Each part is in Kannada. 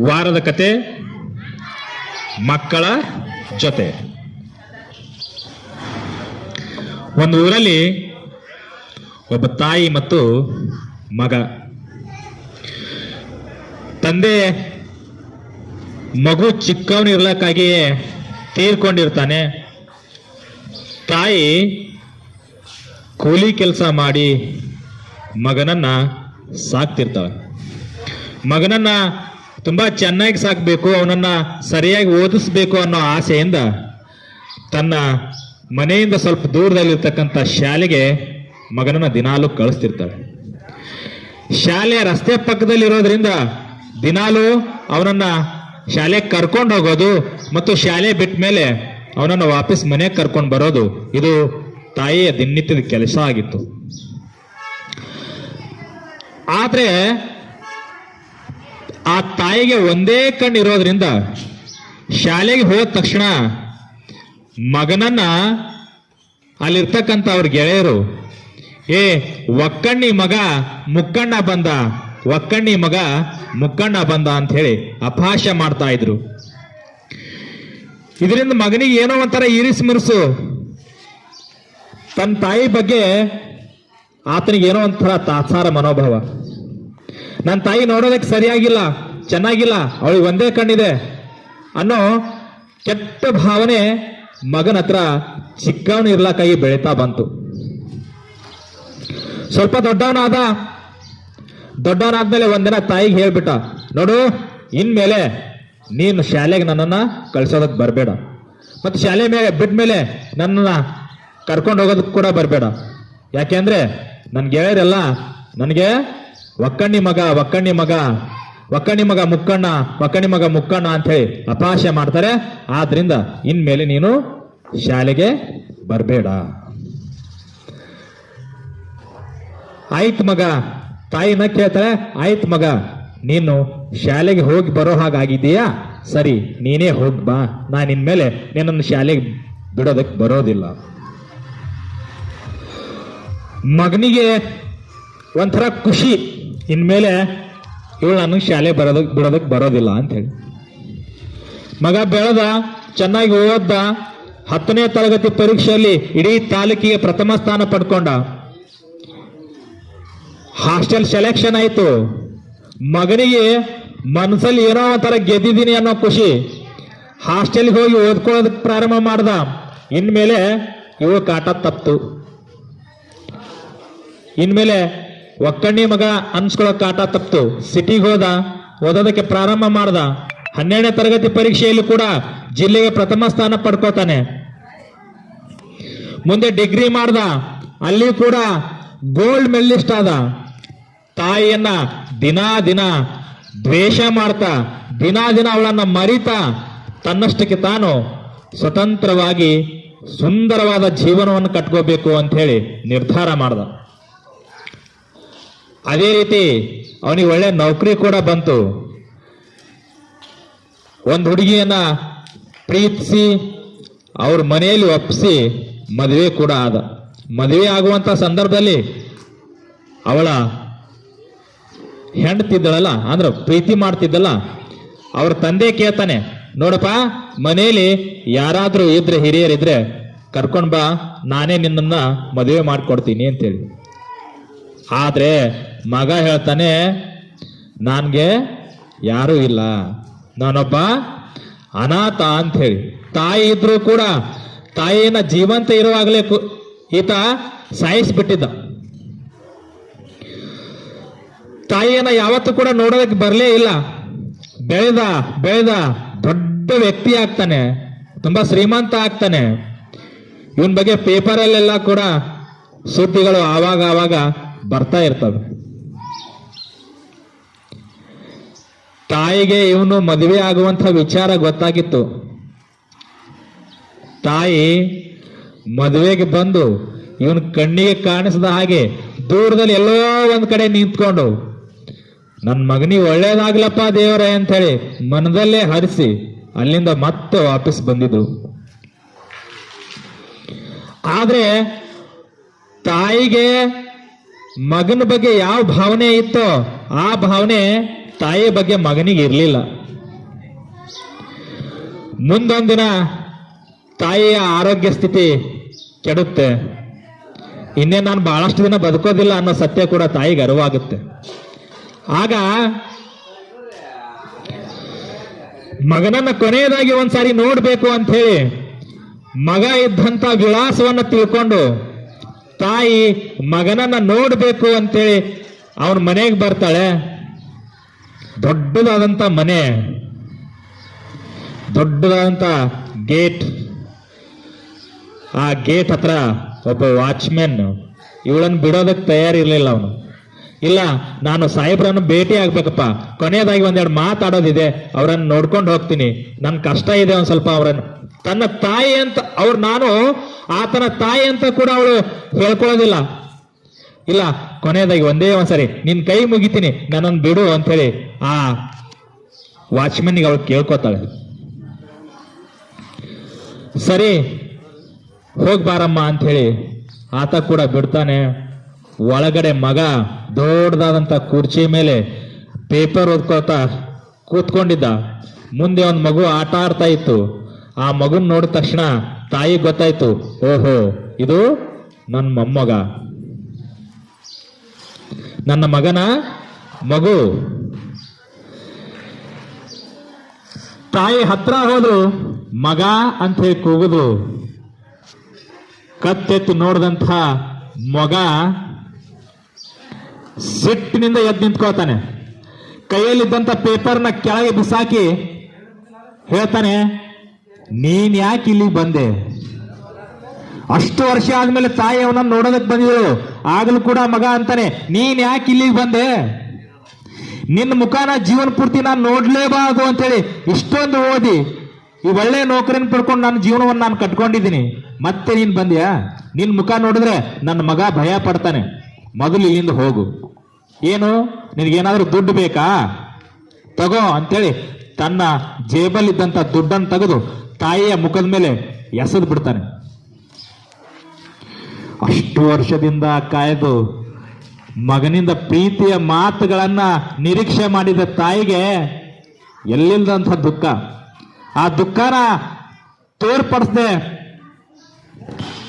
ವಾರದ ಕತೆ, ಮಕ್ಕಳ ಜೊತೆ. ಒಂದು ಊರಲ್ಲಿ ಒಬ್ಬ ತಾಯಿ ಮತ್ತು ಮಗ. ತಂದೆ ಮಗು ಚಿಕ್ಕವನಿರ್ಲಕ್ಕಾಗಿಯೇ ತೀರ್ಕೊಂಡಿರ್ತಾನೆ. ತಾಯಿ ಕೂಲಿ ಕೆಲಸ ಮಾಡಿ ಮಗನನ್ನ ಸಾಕ್ತಿರ್ತಾಳೆ. ಮಗನನ್ನ ತುಂಬಾ ಚೆನ್ನಾಗಿ ಸಾಕಬೇಕು, ಅವನನ್ನ ಸರಿಯಾಗಿ ಓದಿಸ್ಬೇಕು ಅನ್ನೋ ಆಸೆಯಿಂದ ತನ್ನ ಮನೆಯಿಂದ ಸ್ವಲ್ಪ ದೂರದಲ್ಲಿರ್ತಕ್ಕಂಥ ಶಾಲೆಗೆ ಮಗನನ್ನ ದಿನಾಲು ಕಳಿಸ್ತಿರ್ತಾಳೆ. ಶಾಲೆ ರಸ್ತೆ ಪಕ್ಕದಲ್ಲಿರೋದ್ರಿಂದ ದಿನಾಲು ಅವನನ್ನ ಶಾಲೆಗೆ ಕರ್ಕೊಂಡು ಹೋಗೋದು ಮತ್ತು ಶಾಲೆ ಬಿಟ್ಟ ಮೇಲೆ ಅವನನ್ನು ವಾಪಸ್ ಮನೆಗೆ ಕರ್ಕೊಂಡು ಬರೋದು, ಇದು ತಾಯಿಯ ದಿನನಿತ್ಯದ ಕೆಲಸ ಆಗಿತ್ತು. ಆದ್ರೆ ಆ ತಾಯಿಗೆ ಒಂದೇ ಕಣ್ಣು ಇರೋದ್ರಿಂದ ಶಾಲೆಗೆ ಹೋದ ತಕ್ಷಣ ಮಗನನ್ನ ಅಲ್ಲಿರ್ತಕ್ಕಂಥ ಅವ್ರ ಗೆಳೆಯರು, ಏ, ಒಕ್ಕಣ್ಣಿ ಮಗ ಮುಕ್ಕಣ್ಣ ಬಂದ, ಒಕ್ಕಣ್ಣಿ ಮಗ ಮುಕ್ಕಣ್ಣ ಬಂದ ಅಂತ ಹೇಳಿ ಅಪಹಾಸ್ಯ ಮಾಡ್ತಾ ಇದ್ರು. ಇದರಿಂದ ಮಗನಿಗೆ ಏನೋ ಒಂಥರ ಇರಿಸ್ ಮಿರಿಸು. ತನ್ನ ತಾಯಿ ಬಗ್ಗೆ ಆತನಿಗೆ ಏನೋ ಒಂಥರ ತಾತ್ಸಾರ ಮನೋಭಾವ. ನನ್ನ ತಾಯಿ ನೋಡೋದಕ್ಕೆ ಸರಿಯಾಗಿಲ್ಲ, ಚೆನ್ನಾಗಿಲ್ಲ, ಅವಳಿಗೆ ಒಂದೇ ಕಣ್ಣಿದೆ. ಅನ್ನೋ ಕೆಟ್ಟ ಭಾವನೆ ಮಗನ ಹತ್ರ ಚಿಕ್ಕವನು ಇರ್ಲಕ್ಕಾಗಿ ಬೆಳೀತಾ ಬಂತು. ಸ್ವಲ್ಪ ದೊಡ್ಡವನಾದ, ದೊಡ್ಡವನಾದ್ಮೇಲೆ ಒಂದಿನ ತಾಯಿಗೆ ಹೇಳ್ಬಿಟ್ಟ, ನೋಡು, ಇನ್ಮೇಲೆ ನೀನು ಶಾಲೆಗೆ ನನ್ನನ್ನು ಕಳ್ಸೋದಕ್ಕೆ ಬರಬೇಡ. ಮತ್ತು ಶಾಲೆ ಮೇಲೆ ಬಿಟ್ಟ ಮೇಲೆ ನನ್ನನ್ನ ಕರ್ಕೊಂಡು ಹೋಗೋದಕ್ಕೆ ಕೂಡ ಬರಬೇಡ. ಯಾಕೆಂದರೆ ನನ್ನ ಗೆಳೆಯರೆಲ್ಲ ನನಗೆ ಒಕ್ಕಣ್ಣಿ ಮಗ ಒಕ್ಕಣ್ಣಿ ಮಗ ಒಕ್ಕಣಿ ಮಗ ಮುಕ್ಕಣ್ಣ ಒಕ್ಕಣಿ ಮಗ ಮುಕ್ಕಣ್ಣ ಅಂತ ಹೇಳಿ ಅಪಹಾಸ್ಯ ಮಾಡ್ತಾರೆ. ಆದ್ರಿಂದ ಇನ್ಮೇಲೆ ನೀನು ಶಾಲೆಗೆ ಬರಬೇಡ. ಆಯ್ತು ಮಗ ತಾಯಿನ ಕೇಳ್ತಾರೆ ಆಯ್ತು ಮಗ, ನೀನು ಶಾಲೆಗೆ ಹೋಗಿ ಬರೋ ಹಾಗಾಗಿದ್ದೀಯಾ? ಸರಿ, ನೀನೇ ಹೋಗಿ ಬಾ. ನಾನು ಇನ್ಮೇಲೆ ನಿನ್ನನ್ನು ಶಾಲೆಗೆ ಬಿಡೋದಕ್ಕೆ ಬರೋದಿಲ್ಲ. ಮಗನಿಗೆ ಒಂಥರ ಖುಷಿ. ಇನ್ಮೇಲೆ ಇವಳು ನನಗೆ ಶಾಲೆ ಬರೋದಕ್ಕೆ ಬಿಡೋದಕ್ಕೆ ಬರೋದಿಲ್ಲ ಅಂತ ಹೇಳಿ ಮಗ ಬೆಳೆದ, ಚೆನ್ನಾಗಿ ಓದ್ದ, ಹತ್ತನೇ ತರಗತಿ ಪರೀಕ್ಷೆಯಲ್ಲಿ ಇಡೀ ತಾಲೂಕಿಗೆ ಪ್ರಥಮ ಸ್ಥಾನ ಪಡ್ಕೊಂಡ. ಹಾಸ್ಟೆಲ್ ಸೆಲೆಕ್ಷನ್ ಆಯಿತು. ಮಗನಿಗೆ ಮನಸ್ಸಲ್ಲಿ ಏನೋ ಒಂಥರ ಗೆದ್ದಿದ್ದೀನಿ ಅನ್ನೋ ಖುಷಿ. ಹಾಸ್ಟೆಲ್ಗೆ ಹೋಗಿ ಓದ್ಕೊಳ್ಳೋದಕ್ಕೆ ಪ್ರಾರಂಭ ಮಾಡ್ದ. ಇನ್ಮೇಲೆ ಇವಳು ಕಾಟ ತಪ್ತು. ಇನ್ಮೇಲೆ ಒಕ್ಕಣ್ಣಿ ಮಗ ಅನ್ಸ್ಕೊಳ್ಳೋ ಕಾಟ ತಪ್ತು. ಸಿಟಿಗೆ ಹೋದ, ಓದೋದಕ್ಕೆ ಪ್ರಾರಂಭ ಮಾಡ್ದ. ಹನ್ನೆರಡನೇ ತರಗತಿ ಪರೀಕ್ಷೆಯಲ್ಲಿ ಕೂಡ ಜಿಲ್ಲೆಗೆ ಪ್ರಥಮ ಸ್ಥಾನ ಪಡ್ಕೋತಾನೆ. ಮುಂದೆ ಡಿಗ್ರಿ ಮಾಡ್ದ, ಅಲ್ಲಿ ಕೂಡ ಗೋಲ್ಡ್ ಮೆಡಲಿಸ್ಟ್ ಆದ. ತಾಯಿಯನ್ನ ದಿನಾ ದಿನ ದ್ವೇಷ ಮಾಡ್ತಾ, ದಿನಾ ದಿನ ಅವಳನ್ನ ಮರಿತಾ, ತನ್ನಷ್ಟಕ್ಕೆ ತಾನು ಸ್ವತಂತ್ರವಾಗಿ ಸುಂದರವಾದ ಜೀವನವನ್ನು ಕಟ್ಕೋಬೇಕು ಅಂತ ಹೇಳಿ ನಿರ್ಧಾರ ಮಾಡ್ದ. ಅದೇ ರೀತಿ ಅವನಿಗೆ ಒಳ್ಳೆ ನೌಕರಿ ಕೂಡ ಬಂತು. ಒಂದು ಹುಡುಗಿಯನ್ನ ಪ್ರೀತಿಸಿ ಅವ್ರ ಮನೆಯಲ್ಲಿ ಒಪ್ಪಿಸಿ ಮದುವೆ ಕೂಡ ಆದ. ಮದುವೆ ಆಗುವಂತ ಸಂದರ್ಭದಲ್ಲಿ ಅವಳ ಹೆಂಡತಿದ್ದಳಲ್ಲ, ಅಂದ್ರೆ ಪ್ರೀತಿ ಮಾಡ್ತಿದ್ದಲ್ಲ, ಅವ್ರ ತಂದೆ ಕೇಳ್ತಾನೆ, ನೋಡಪ್ಪ, ಮನೆಯಲ್ಲಿ ಯಾರಾದ್ರೂ ಇದ್ರೆ ಹಿರಿಯರಿದ್ರೆ ಕರ್ಕೊಂಡ್ ಬಾ, ನಾನೇ ನಿನ್ನನ್ನು ಮದುವೆ ಮಾಡ್ಕೊಡ್ತೀನಿ ಅಂತೇಳಿ. ಆದ್ರೆ ಮಗ ಹೇಳ್ತಾನೆ, ನನ್ಗೆ ಯಾರೂ ಇಲ್ಲ. ನಾನೊಬ್ಬ ಅನಾಥ ಅಂತ ಹೇಳಿ. ತಾಯಿ ಇದ್ರು ಕೂಡ ತಾಯಿನ ಜೀವಂತ ಇರುವಾಗಲೇ ಈತ ಸಾಯಿಸ್ಬಿಟ್ಟಿದ್ದ. ತಾಯಿಯನ್ನ ಯಾವತ್ತೂ ಕೂಡ ನೋಡೋದಕ್ಕೆ ಬರಲೇ ಇಲ್ಲ. ಬೆಳೆದ ಬೆಳೆದ ದೊಡ್ಡ ವ್ಯಕ್ತಿ ಆಗ್ತಾನೆ, ತುಂಬಾ ಶ್ರೀಮಂತ ಆಗ್ತಾನೆ. ಇವನ್ ಬಗ್ಗೆ ಪೇಪರಲ್ಲೆಲ್ಲ ಕೂಡ ಸುದ್ದಿಗಳು ಆವಾಗ ಆವಾಗ ಬರ್ತಾ ಇರ್ತವೆ ತಾಯಿಗೆ ಇವನು ಮದುವೆ ಆಗುವಂತ ವಿಚಾರ ಗೊತ್ತಾಗಿತ್ತು. ತಾಯಿ ಮದುವೆಗೆ ಬಂದು ಇವನ್ ಕಣ್ಣಿಗೆ ಕಾಣಿಸದ ಹಾಗೆ ದೂರದಲ್ಲಿ ಎಲ್ಲೋ ಒಂದ್ ಕಡೆ ನಿಂತ್ಕೊಂಡು ನನ್ನ ಮಗನಿಗೆ ಒಳ್ಳೇದಾಗ್ಲಪ್ಪ ದೇವರೇ ಅಂತ ಹೇಳಿ ಮನದಲ್ಲೇ ಹರಿಸಿ ಅಲ್ಲಿಂದ ಮತ್ತೆ ವಾಪಸ್ ಬಂದಿದ್ರು. ಆದ್ರೆ ತಾಯಿಗೆ ಮಗನ ಬಗ್ಗೆ ಯಾವ ಭಾವನೆ ಇತ್ತೋ ಆ ಭಾವನೆ ತಾಯಿ ಬಗ್ಗೆ ಮಗನಿಗೆ ಇರಲಿಲ್ಲ. ಮುಂದೊಂದಿನ ತಾಯಿಯ ಆರೋಗ್ಯ ಸ್ಥಿತಿ ಕೆಡುತ್ತೆ. ಇನ್ನೇ ನಾನು ಬಹಳಷ್ಟು ದಿನ ಬದುಕೋದಿಲ್ಲ ಅನ್ನೋ ಸತ್ಯ ಕೂಡ ತಾಯಿಗೆ ಅರಿವಾಗುತ್ತೆ. ಆಗ ಮಗನನ್ನ ಕೊನೆಯದಾಗಿ ಒಂದ್ಸಾರಿ ನೋಡ್ಬೇಕು ಅಂತ ಹೇಳಿ ಮಗ ಇದ್ದಂತ ವಿಳಾಸವನ್ನ ತಿಳ್ಕೊಂಡು ತಾಯಿ ಮಗನನ್ನ ನೋಡ್ಬೇಕು ಅಂತೇಳಿ ಅವನ ಮನೆಗೆ ಬರ್ತಾಳೆ. ದೊಡ್ಡದಾದಂತ ಮನೆ. ದೊಡ್ಡದಾದಂತ ಗೇಟ್. ಆ ಗೇಟ್ ಹತ್ರ ಒಬ್ಬ ವಾಚ್ಮೆನ್ ಇವಳನ್ನು ಬಿಡೋದಕ್ಕೆ ತಯಾರಿರ್ಲಿಲ್ಲ ಅವನು. ಇಲ್ಲ, ನಾನು ಸಾಹೇಬ್ರನ್ನು ಭೇಟಿ ಆಗ್ಬೇಕಪ್ಪ. ಕೊನೆಯದಾಗಿ ಒಂದೆರಡು ಮಾತಾಡೋದಿದೆ. ಅವರನ್ನು ನೋಡ್ಕೊಂಡು ಹೋಗ್ತೀನಿ. ನನ್ನ ಕಷ್ಟ ಇದೆ ಒಂದು ಸ್ವಲ್ಪ ಅವರನ್ನು. ತನ್ನ ತಾಯಿ ಅಂತ ಅವ್ರು ನಾನು ಆತನ ತಾಯಿ ಅಂತ ಕೂಡ ಅವಳು ಹೇಳ್ಕೊಳ್ಳೋದಿಲ್ಲ. ಇಲ್ಲ, ಕೊನೆಯದಾಗಿ ಒಂದೇ ಒಂದ್ಸರಿ ನಿನ್ ಕೈ ಮುಗಿತೀನಿ, ನನ್ನನ್ನು ಬಿಡು ಅಂತ ಹೇಳಿ ಆ ವಾಚ್ಮನ್ನಿಗೆ ಅವಳು ಕೇಳ್ಕೊತಾಳೆ. ಸರಿ, ಹೋಗ್ಬಾರಮ್ಮ ಅಂತ ಹೇಳಿ ಆತ ಕೂಡ ಬಿಡ್ತಾನೆ. ಒಳಗಡೆ ಮಗ ದೊಡ್ಡದಾದಂತ ಕುರ್ಚಿ ಮೇಲೆ ಪೇಪರ್ ಓದ್ಕೋತಾ ಕೂತ್ಕೊಂಡಿದ್ದ. ಮುಂದೆ ಒಂದು ಮಗು ಆಟ ಆಡ್ತಾ ಇತ್ತು. ಆ ಮಗುನ್ ನೋಡಿದ ತಕ್ಷಣ ತಾಯಿ ಗೊತ್ತಾಯ್ತು. ಓಹೋ, ಇದು ನನ್ನ ಮೊಮ್ಮಗ. ನನ್ನ ಮಗನ ಮಗು. ತಾಯಿ ಹತ್ರ ಹೋದ್ರು, ಮಗ ಅಂತ ಹೇಳಿ ಕೂಗುದು. ಕತ್ತೆತ್ತು ನೋಡಿದಂಥ ಮಗ ಸಿಟ್ಟಿನಿಂದ ಎದ್ದು ನಿಂತ್ಕೋತಾನೆ ಕೈಯಲ್ಲಿದ್ದಂಥ ಪೇಪರ್ನ ಕೆಳಗೆ ಬಿಸಾಕಿ ಹೇಳ್ತಾನೆ ನೀನ್ ಯಾಕೆ ಇಲ್ಲಿಗೆ ಬಂದೆ? ಅಷ್ಟು ವರ್ಷ ಆದ್ಮೇಲೆ ತಾಯಿ ಅವನನ್ನ ನೋಡೋದಕ್ಕೆ ಬಂದಿದ್ರು ಆಗಲೂ ಕೂಡ ಮಗ ಅಂತಾನೆ, ನೀನ್ ಯಾಕೆ ಇಲ್ಲಿಗೆ ಬಂದೆ? ನಿನ್ನ ಮುಖಾನ ಜೀವನ ಪೂರ್ತಿ ನಾನು ನೋಡ್ಲೇಬಾರದು ಅಂತೇಳಿ ಇಷ್ಟೊಂದು ಓದಿ, ಈ ಒಳ್ಳೆ ನೌಕರಿನ ಪಡ್ಕೊಂಡು ನನ್ನ ಜೀವನವನ್ನು ನಾನು ಕಟ್ಕೊಂಡಿದ್ದೀನಿ. ಮತ್ತೆ ನೀನ್ ಬಂದ್ಯಾ? ನಿನ್ ಮುಖ ನೋಡಿದ್ರೆ ನನ್ನ ಮಗ ಭಯ ಪಡ್ತಾನೆ. ಮೊದಲು ಇಲ್ಲಿಂದ ಹೋಗು. ಏನು? ನಿನಗೇನಾದ್ರೂ ದುಡ್ಡು ಬೇಕಾ? ತಗೋ ಅಂತೇಳಿ ತನ್ನ ಜೇಬಲ್ಲಿದ್ದಂಥ ದುಡ್ಡನ್ನು ತೆಗೆದು ತಾಯಿಯ ಮುಖದ ಮೇಲೆ ಎಸೆದು ಬಿಡ್ತಾನೆ. ಅಷ್ಟು ವರ್ಷದಿಂದ ಕಾಯ್ದು ಮಗನಿಂದ ಪ್ರೀತಿಯ ಮಾತುಗಳನ್ನ ನಿರೀಕ್ಷೆ ಮಾಡಿದ ತಾಯಿಗೆ ಎಲ್ಲಿಲ್ದಂಥ ದುಃಖ. ಆ ದುಃಖನ ತೋರ್ಪಡಿಸ್ದೆ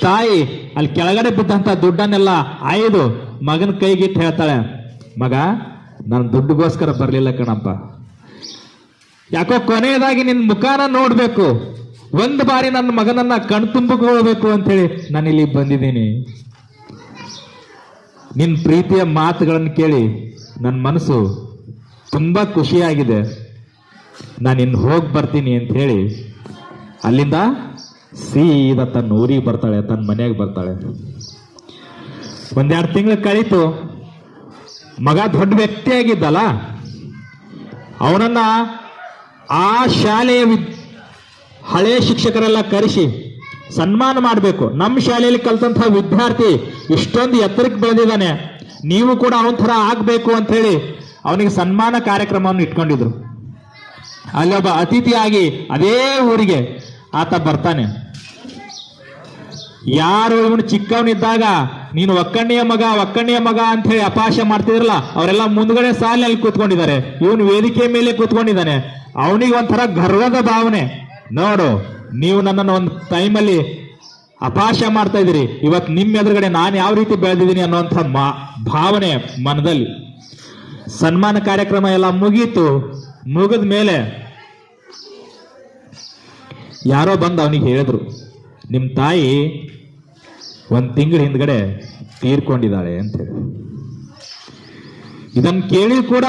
ತಾಯಿ ಅಲ್ಲಿ ಕೆಳಗಡೆ ಬಿದ್ದಂಥ ದುಡ್ಡನ್ನೆಲ್ಲ ಆಯ್ದು ಮಗನ ಕೈಗಿಟ್ಟು ಹೇಳ್ತಾಳೆ, ಮಗ, ನಾನು ದುಡ್ಡುಗೋಸ್ಕರ ಬರಲಿಲ್ಲ ಕಣಪ್ಪ. ಯಾಕೋ ಕೊನೆಯದಾಗಿ ನಿನ್ನ ಮುಖಾನ ನೋಡ್ಬೇಕು. ಒಂದು ಬಾರಿ ನನ್ನ ಮಗನನ್ನ ಕಣ್ತುಂಬಿಕೊಳ್ಬೇಕು ಅಂತೇಳಿ ನಾನು ಇಲ್ಲಿ ಬಂದಿದ್ದೀನಿ. ನಿನ್ನ ಪ್ರೀತಿಯ ಮಾತುಗಳನ್ನು ಕೇಳಿ ನನ್ನ ಮನಸ್ಸು ತುಂಬಾ ಖುಷಿಯಾಗಿದೆ. ನಾನು ಇನ್ನು ಹೋಗಿ ಬರ್ತೀನಿ ಅಂತ ಹೇಳಿ ಅಲ್ಲಿಂದ ಸೀದಾ ತನ್ನ ಊರಿಗೆ ಬರ್ತಾಳೆ ತನ್ನ ಮನೆಗೆ ಬರ್ತಾಳೆ. ಒಂದೆರಡು ತಿಂಗಳು ಕಳೀತು. ಮಗ ದೊಡ್ಡ ವ್ಯಕ್ತಿಯಾಗಿದ್ದಲ್ಲ. ಅವನನ್ನ ಆ ಶಾಲೆಯ ವಿದ್ ಹಳೆಯ ಶಿಕ್ಷಕರೆಲ್ಲ ಕರೆಸಿ ಸನ್ಮಾನ ಮಾಡಬೇಕು. ನಮ್ಮ ಶಾಲೆಯಲ್ಲಿ ಕಲ್ತಂತಹ ವಿದ್ಯಾರ್ಥಿ ಇಷ್ಟೊಂದು ಎತ್ತರಕ್ಕೆ ಬೆಳೆದಿದ್ದಾನೆ. ನೀವು ಕೂಡ ಅವನ ಥರ ಆಗಬೇಕು ಅಂತ ಹೇಳಿ ಅವನಿಗೆ ಸನ್ಮಾನ ಕಾರ್ಯಕ್ರಮವನ್ನು ಇಟ್ಕೊಂಡಿದ್ರು. ಅಲ್ಲಿ ಒಬ್ಬ ಅತಿಥಿಯಾಗಿ ಅದೇ ಊರಿಗೆ ಆತ ಬರ್ತಾನೆ. ಯಾರು ಇವನು ಚಿಕ್ಕವನಿದ್ದಾಗ, ನೀನು ಒಕ್ಕಣ್ಣಿಯ ಮಗ ಒಕ್ಕಣ್ಣಿಯ ಮಗ ಅಂತ ಹೇಳಿ ಅಪಾಶ ಮಾಡ್ತಿದ್ರಲ್ಲ, ಅವರೆಲ್ಲ ಮುಂದ್ಗಡೆ ಸಾಲಿನಲ್ಲಿ ಕೂತ್ಕೊಂಡಿದ್ದಾರೆ. ಇವನು ವೇದಿಕೆ ಮೇಲೆ ಕೂತ್ಕೊಂಡಿದ್ದಾನೆ. ಅವನಿಗೆ ಒಂಥರ ಗರ್ವದ ಭಾವನೆ. ನೋಡು, ನೀವು ನನ್ನನ್ನು ಒಂದು ಟೈಮಲ್ಲಿ ಅಪಾಶ ಮಾಡ್ತಾ ಇದ್ದೀರಿ. ಇವತ್ತು ನಿಮ್ಮ ಎದುರುಗಡೆ ನಾನು ಯಾವ ರೀತಿ ಬೆಳೆದಿದ್ದೀನಿ ಅನ್ನುವಂಥ ಮಾ, ಭಾವನೆ ಮನದಲ್ಲಿ. ಸನ್ಮಾನ ಕಾರ್ಯಕ್ರಮ ಎಲ್ಲ ಮುಗೀತು. ಮುಗಿದ ಮೇಲೆ ಯಾರೋ ಬಂದು ಅವನಿಗೆ ಹೇಳಿದ್ರು ನಿಮ್ಮ ತಾಯಿ ಒಂದು ತಿಂಗಳ ಹಿಂದ್ಗಡೆ ತೀರ್ಕೊಂಡಿದ್ದಾಳೆ ಅಂತ ಹೇಳಿ. ಇದನ್ನು ಕೇಳಿ ಕೂಡ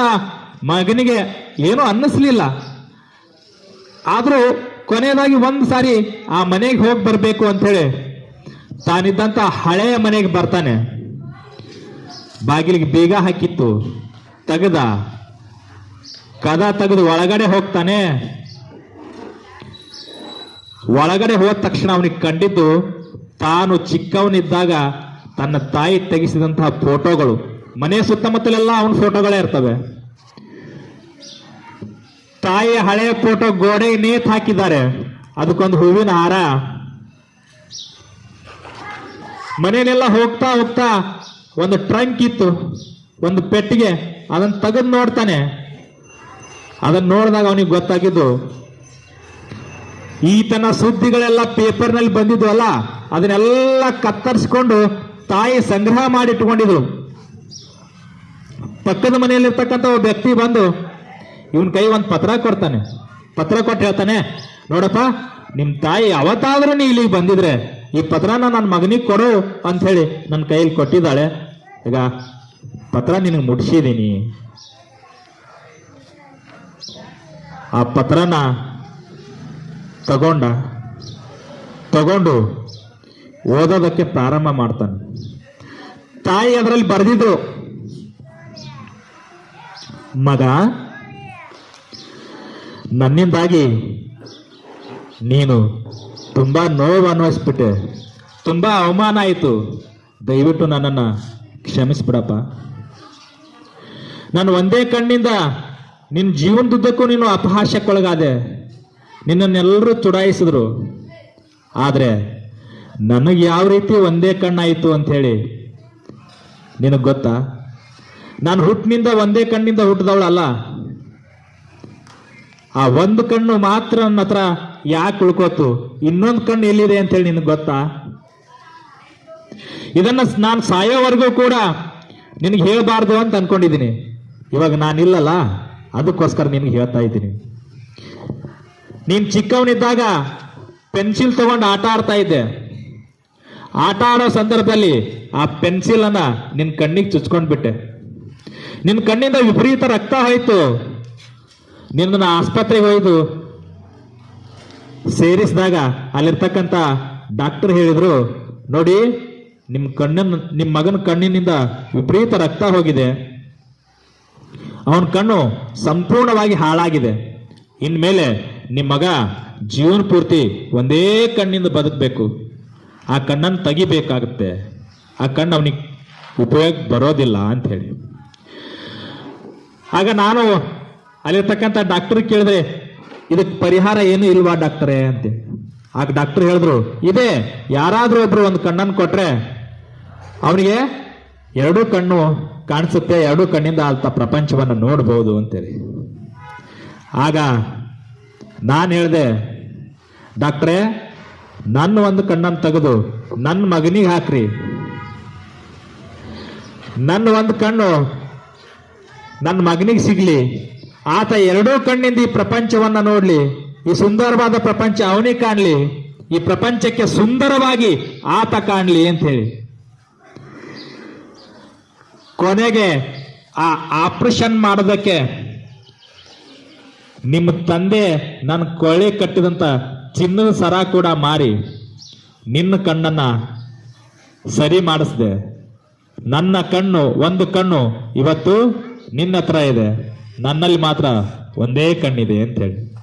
ಮಗನಿಗೆ ಏನೂ ಅನ್ನಿಸ್ಲಿಲ್ಲ. ಆದರೂ ಕೊನೆಯದಾಗಿ ಒಂದು ಸಾರಿ ಆ ಮನೆಗೆ ಹೋಗಿ ಬರಬೇಕು ಅಂತೇಳಿ ತಾನಿದ್ದಂತ ಹಳೆಯ ಮನೆಗೆ ಬರ್ತಾನೆ. ಬಾಗಿಲಿಗೆ ಬೇಗ ಹಾಕಿತ್ತು, ತೆಗೆದ, ಕದ ತೆಗೆದು ಒಳಗಡೆ ಹೋಗ್ತಾನೆ. ಒಳಗಡೆ ಹೋದ ತಕ್ಷಣ ಅವನಿಗೆ ಕಂಡಿದ್ದು ತಾನು ಚಿಕ್ಕವನಿದ್ದಾಗ ತನ್ನ ತಾಯಿ ತೆಗೆಸಿದಂತಹ ಫೋಟೋಗಳು. ಮನೆ ಸುತ್ತಮುತ್ತಲೆಲ್ಲ ಅವನ ಫೋಟೋಗಳೇ ಇರ್ತವೆ. ತಾಯಿಯ ಹಳೆ ಫೋಟೋ ಗೋಡೆ ನೇತ್ ಹಾಕಿದ್ದಾರೆ. ಅದಕ್ಕೊಂದು ಹೂವಿನ ಹಾರ. ಮನೆಯಲ್ಲೆಲ್ಲ ಹೋಗ್ತಾ ಹೋಗ್ತಾ ಒಂದು ಟ್ರಂಕ್ ಇತ್ತು. ಒಂದು ಪೆಟ್ಟಿಗೆ. ಅದನ್ನ ತೆಗೆದು ನೋಡ್ತಾನೆ. ಅದನ್ನ ನೋಡಿದಾಗ ಅವನಿಗೆ ಗೊತ್ತಾಗಿದ್ದು, ಈತನ ಸುದ್ದಿಗಳೆಲ್ಲ ಪೇಪರ್ನಲ್ಲಿ ಬಂದಿದ್ವಲ್ಲ ಅದನ್ನೆಲ್ಲ ಕತ್ತರಿಸ್ಕೊಂಡು ತಾಯಿ ಸಂಗ್ರಹ ಮಾಡಿಟ್ಕೊಂಡಿದ್ರು ಪಕ್ಕದ ಮನೆಯಲ್ಲಿರ್ತಕ್ಕಂಥ ಒಬ್ಬ ವ್ಯಕ್ತಿ ಬಂದು ಇವನ್ ಕೈ ಒಂದು ಪತ್ರ ಕೊಡ್ತಾನೆ. ಪತ್ರ ಕೊಟ್ಟು ಹೇಳ್ತಾನೆ, ನೋಡಪ್ಪ, ನಿಮ್ ತಾಯಿ ಯಾವತ್ತಾದ್ರೂ ನೀ ಇಲ್ಲಿಗೆ ಬಂದಿದ್ರೆ ಈ ಪತ್ರನ ನನ್ನ ಮಗನಿಗೆ ಕೊಡು ಅಂತ ಹೇಳಿ ನನ್ನ ಕೈಯಲ್ಲಿ ಕೊಟ್ಟಿದ್ದಾಳೆ. ಈಗ ಪತ್ರ ನಿನಗೆ ಮುಟ್ಸಿದ್ದೀನಿ ಆ ಪತ್ರನ ತಗೊಂಡ, ತಗೊಂಡು ಓದೋದಕ್ಕೆ ಪ್ರಾರಂಭ ಮಾಡ್ತಾನೆ. ತಾಯಿ ಅದರಲ್ಲಿ ಬರೆದಿದ್ರು. ಮಗ ನನ್ನಿಂದಾಗಿ ನೀನು ತುಂಬ ನೋವು ಅನ್ವಯಿಸ್ಬಿಟ್ಟೆ. ತುಂಬ ಅವಮಾನ ಆಯಿತು. ದಯವಿಟ್ಟು ನನ್ನನ್ನು ಕ್ಷಮಿಸ್ಬಿಡಪ್ಪ. ನಾನು ಒಂದೇ ಕಣ್ಣಿಂದ ನಿನ್ನ ಜೀವನದುದ್ದಕ್ಕೂ ನೀನು ಅಪಹಾಸ್ಯಕ್ಕೊಳಗಾದೆ. ನಿನ್ನನ್ನೆಲ್ಲರೂ ಚುಡಾಯಿಸಿದ್ರು. ಆದರೆ ನನಗೆ ಯಾವ ರೀತಿ ಒಂದೇ ಕಣ್ಣಾಯಿತು ಅಂಥೇಳಿ ನಿನಗೆ ಗೊತ್ತಾ? ನಾನು ಹುಟ್ಟಿನಿಂದ ಒಂದೇ ಕಣ್ಣಿಂದ ಹುಟ್ಟಿದವಳಲ್ಲ ಆ ಒಂದು ಕಣ್ಣು ಮಾತ್ರ ನನ್ನ ಹತ್ರ ಯಾಕೆ ಉಳ್ಕೋತು ಇನ್ನೊಂದು ಕಣ್ಣು ಎಲ್ಲಿದೆ ಅಂತ ಹೇಳಿ ನಿನಗೆ ಗೊತ್ತಾ? ಇದನ್ನ ನಾನು ಸಾಯೋವರೆಗೂ ಕೂಡ ನಿನಗೆ ಹೇಳಬಾರ್ದು ಅಂತ ಅನ್ಕೊಂಡಿದ್ದೀನಿ. ಇವಾಗ ನಾನಿಲ್ಲಲ್ಲ ಅದಕ್ಕೋಸ್ಕರ ನಿನಗೆ ಹೇಳ್ತಾ ಇದ್ದೀನಿ. ನೀನು ಚಿಕ್ಕವನಿದ್ದಾಗ ಪೆನ್ಸಿಲ್ ತಗೊಂಡು ಆಟ ಆಡ್ತಾ ಇದ್ದೆ. ಆಟ ಆಡೋ ಸಂದರ್ಭದಲ್ಲಿ ಆ ಪೆನ್ಸಿಲ್ ಅನ್ನ ನಿನ್ನ ಕಣ್ಣಿಗೆ ಚುಚ್ಕೊಂಡ್ಬಿಟ್ಟೆ. ನಿನ್ನ ಕಣ್ಣಿಂದ ವಿಪರೀತ ರಕ್ತ ಹೋಯ್ತು. ನಿನ್ನ ಆಸ್ಪತ್ರೆಗೆ ಒಯ್ದು ಸೇರಿಸಿದಾಗ ಅಲ್ಲಿರ್ತಕ್ಕಂಥ ಡಾಕ್ಟರ್ ಹೇಳಿದ್ರು, ನೋಡಿ ನಿಮ್ಮ ಕಣ್ಣಿನ ನಿಮ್ಮ ಮಗನ ಕಣ್ಣಿನಿಂದ ವಿಪರೀತ ರಕ್ತ ಹೋಗಿದೆ. ಅವನ ಕಣ್ಣು ಸಂಪೂರ್ಣವಾಗಿ ಹಾಳಾಗಿದೆ. ಇನ್ಮೇಲೆ ನಿಮ್ಮ ಮಗ ಜೀವನ ಪೂರ್ತಿ ಒಂದೇ ಕಣ್ಣಿಂದ ಬದುಕಬೇಕು. ಆ ಕಣ್ಣನ್ನು ತೆಗಿಬೇಕಾಗುತ್ತೆ. ಆ ಕಣ್ಣು ಅವನಿಗೆ ಉಪಯೋಗ ಬರೋದಿಲ್ಲ ಅಂತ ಹೇಳಿ. ಆಗ ನಾನು ಅಲ್ಲಿರ್ತಕ್ಕಂಥ ಡಾಕ್ಟರ್ ಕೇಳಿದ್ರೆ ಇದಕ್ಕೆ ಪರಿಹಾರ ಏನು ಇಲ್ವಾ ಡಾಕ್ಟರೇ ಅಂತ. ಆ ಡಾಕ್ಟರ್ ಹೇಳಿದ್ರು, ಇದೆ. ಯಾರಾದ್ರೂ ಒಬ್ರು ಒಂದು ಕಣ್ಣನ್ನು ಕೊಟ್ರೆ, ಅವನಿಗೆ ಎರಡೂ ಕಣ್ಣು ಕಾಣಿಸುತ್ತೆ, ಎರಡೂ ಕಣ್ಣಿಂದ ಆತ ಪ್ರಪಂಚವನ್ನು ನೋಡ್ಬೋದು ಅಂತೇಳಿ. ಆಗ ನಾನು ಹೇಳಿದೆ, ಡಾಕ್ಟ್ರೇ, ನನ್ನ ಒಂದು ಕಣ್ಣನ್ನು ತೆಗೆದು ನನ್ನ ಮಗನಿಗೆ ಹಾಕ್ರಿ. ನನ್ನ ಒಂದು ಕಣ್ಣು ನನ್ನ ಮಗನಿಗೆ ಸಿಗ್ಲಿ. ಆತ ಎರಡೂ ಕಣ್ಣಿಂದ ಈ ಪ್ರಪಂಚವನ್ನ ನೋಡ್ಲಿ, ಈ ಸುಂದರವಾದ ಪ್ರಪಂಚ ಅವನೇ ಕಾಣ್ಲಿ, ಈ ಪ್ರಪಂಚಕ್ಕೆ ಸುಂದರವಾಗಿ ಆತ ಕಾಣ್ಲಿ ಅಂತ ಹೇಳಿ ಕೊನೆಗೆ ಆ ಆಪರೇಷನ್ ಮಾಡೋದಕ್ಕೆ ನಿಮ್ಮ ತಂದೆ ನನ್ನ ಕೊಳೆ ಕಟ್ಟಿದಂತ ಚಿನ್ನದ ಸರ ಕೂಡ ಮಾರಿ ನಿನ್ನ ಕಣ್ಣನ್ನ ಸರಿ ಮಾಡಿಸ್ದೆ. ನನ್ನ ಕಣ್ಣು, ಒಂದು ಕಣ್ಣು ಇವತ್ತು ನಿನ್ನ ಹತ್ರ ಇದೆ. ನನ್ನಲ್ಲಿ ಮಾತ್ರ ಒಂದೇ ಕಣ್ಣಿದೆ ಅಂತ ಹೇಳಿ.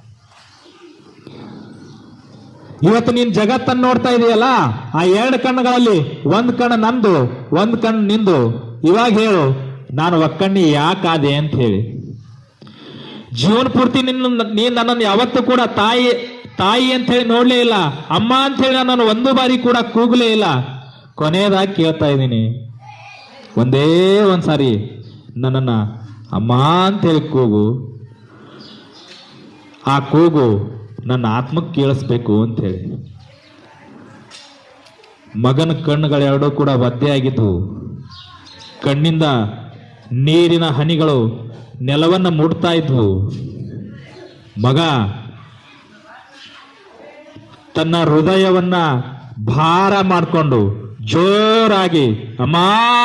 ಇವತ್ತು ನೀನ್ ಜಗತ್ತನ್ನು ನೋಡ್ತಾ ಇದೆಯಲ್ಲ? ಆ ಎರಡು ಕಣ್ಣುಗಳಲ್ಲಿ ಒಂದ್ ಕಣ್ಣು ನಂದು, ಒಂದ್ ಕಣ್ಣು ನಿಂದು. ಇವಾಗ ಹೇಳು, ನಾನು ಒಕ್ಕಣ್ಣಿ ಯಾಕಾದೆ ಅಂತ ಹೇಳಿ. ಜೀವನ ಪೂರ್ತಿ ನಿನ್ನ, ನೀನ್ ನನ್ನನ್ನು ಯಾವತ್ತೂ ಕೂಡ ತಾಯಿ ತಾಯಿ ಅಂತ ಹೇಳಿ ನೋಡ್ಲೇ ಇಲ್ಲ. ಅಮ್ಮ ಅಂತ ಹೇಳಿ ನನ್ನನ್ನು ಒಂದು ಬಾರಿ ಕೂಡ ಕೂಗ್ಲೇ ಇಲ್ಲ. ಕೊನೆಯದಾಗಿ ಕೇಳ್ತಾ ಇದ್ದೀನಿ. ಒಂದೇ ಒಂದ್ಸಾರಿ ನನ್ನನ್ನ ಅಮ್ಮ ಅಂತ ಹೇಳಿ ಕೂಗು. ಆ ಕೂಗು ನನ್ನ ಆತ್ಮಕ್ಕೆ ಕೇಳಿಸ್ಬೇಕು ಅಂತ ಹೇಳಿ. ಮಗನ ಕಣ್ಣುಗಳೆರಡೂ ಕೂಡ ಒದ್ದೆ ಆಗಿದ್ವು. ಕಣ್ಣಿಂದ ನೀರಿನ ಹನಿಗಳು ನೆಲವನ್ನು ಮುಡ್ತಾ ಇದ್ವು. ಮಗ, ತನ್ನ ಹೃದಯವನ್ನ ಭಾರ ಮಾಡಿಕೊಂಡು ಜೋರಾಗಿ ಅಮ್ಮ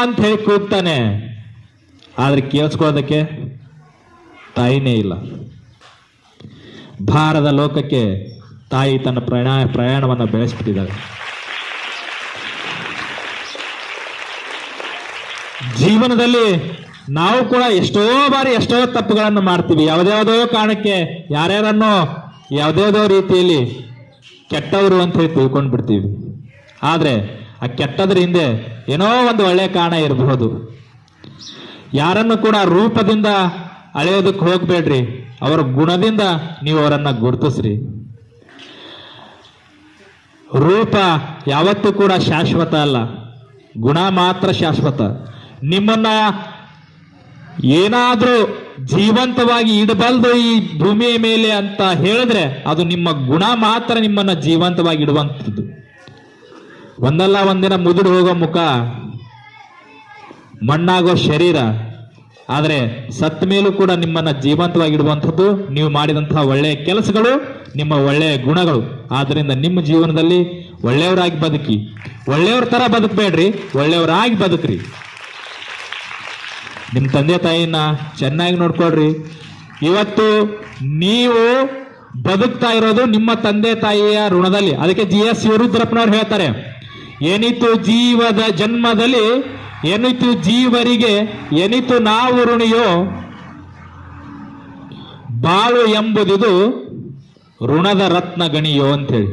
ಅಂತ ಹೇಳಿ ಕೂಗ್ತಾನೆ. ಆದ್ರೆ ಕೇಳಿಸ್ಕೊಳ್ಳೋದಕ್ಕೆ ತಾಯಿನೇ ಇಲ್ಲ. ಭಾರದ ಲೋಕಕ್ಕೆ ತಾಯಿ ತನ್ನ ಪ್ರಯಾಣ ಪ್ರಯಾಣವನ್ನು ಬೆಳೆಸ್ಬಿಟ್ಟಿದ್ದಾಳೆ. ಜೀವನದಲ್ಲಿ ನಾವು ಕೂಡ ಎಷ್ಟೋ ಬಾರಿ ಎಷ್ಟೋ ತಪ್ಪುಗಳನ್ನು ಮಾಡ್ತೀವಿ. ಯಾವುದ್ಯಾವುದೋ ಕಾರಣಕ್ಕೆ ಯಾರ್ಯಾರನ್ನೋ ಯಾವುದ್ಯಾವುದೋ ರೀತಿಯಲ್ಲಿ ಕೆಟ್ಟವರು ಅಂತ ಹೇಳಿ ತಿಳ್ಕೊಂಡು ಬಿಡ್ತೀವಿ ಆದರೆ ಆ ಕೆಟ್ಟದ್ರ ಹಿಂದೆ ಏನೋ ಒಂದು ಒಳ್ಳೆಯ ಕಾರಣ ಇರಬಹುದು. ಯಾರನ್ನು ಕೂಡ ರೂಪದಿಂದ ಅಳೆಯೋದಕ್ಕೆ ಹೋಗ್ಬೇಡ್ರಿ. ಅವರ ಗುಣದಿಂದ ನೀವು ಅವರನ್ನ ಗುರುತಿಸ್ರಿ. ರೂಪ ಯಾವತ್ತೂ ಕೂಡ ಶಾಶ್ವತ ಅಲ್ಲ. ಗುಣ ಮಾತ್ರ ಶಾಶ್ವತ. ನಿಮ್ಮನ್ನ ಏನಾದ್ರೂ ಜೀವಂತವಾಗಿ ಇಡಬಲ್ದು ಈ ಭೂಮಿಯ ಮೇಲೆ ಅಂತ ಹೇಳಿದ್ರೆ ಅದು ನಿಮ್ಮ ಗುಣ ಮಾತ್ರ ನಿಮ್ಮನ್ನ ಜೀವಂತವಾಗಿ ಇಡುವಂಥದ್ದು. ಒಂದಲ್ಲ ಒಂದಿನ ಮುದುಡು ಹೋಗೋ ಮುಖ ಮಣ್ಣಾಗೋ ಶರೀರ, ಆದರೆ ಸತ್ತ ಮೇಲೂ ಕೂಡ ನಿಮ್ಮನ್ನ ಜೀವಂತವಾಗಿಡುವಂಥದ್ದು, ನೀವು ಮಾಡಿದಂತಹ ಒಳ್ಳೆಯ ಕೆಲಸಗಳು, ನಿಮ್ಮ ಒಳ್ಳೆಯ ಗುಣಗಳು. ಆದ್ದರಿಂದ ನಿಮ್ಮ ಜೀವನದಲ್ಲಿ ಒಳ್ಳೆಯವರಾಗಿ ಬದುಕಿ. ಒಳ್ಳೆಯವ್ರ ತರ ಬದುಕಬೇಡ್ರಿ, ಒಳ್ಳೆಯವರಾಗಿ ಬದುಕ್ರಿ. ನಿಮ್ಮ ತಂದೆ ತಾಯಿನ ಚೆನ್ನಾಗಿ ನೋಡ್ಕೊಳ್ರಿ. ಇವತ್ತು ನೀವು ಬದುಕ್ತಾ ಇರೋದು ನಿಮ್ಮ ತಂದೆ ತಾಯಿಯ ಋಣದಲ್ಲಿ. ಅದಕ್ಕೆ ಜಿ ಎಸ್ ಶಿವರುದ್ರಪ್ಪನವ್ರು ಹೇಳ್ತಾರೆ, ಏನಿತ್ತು ಜೀವದ ಜನ್ಮದಲ್ಲಿ ಏನಿತು ಜೀವರಿಗೆ ಎನಿತು ನಾವು ಋಣಿಯೋ ಬಾಳು ಎಂಬುದಿದು ಋಣದ ರತ್ನ ಗಣಿಯೋ ಅಂತೇಳಿ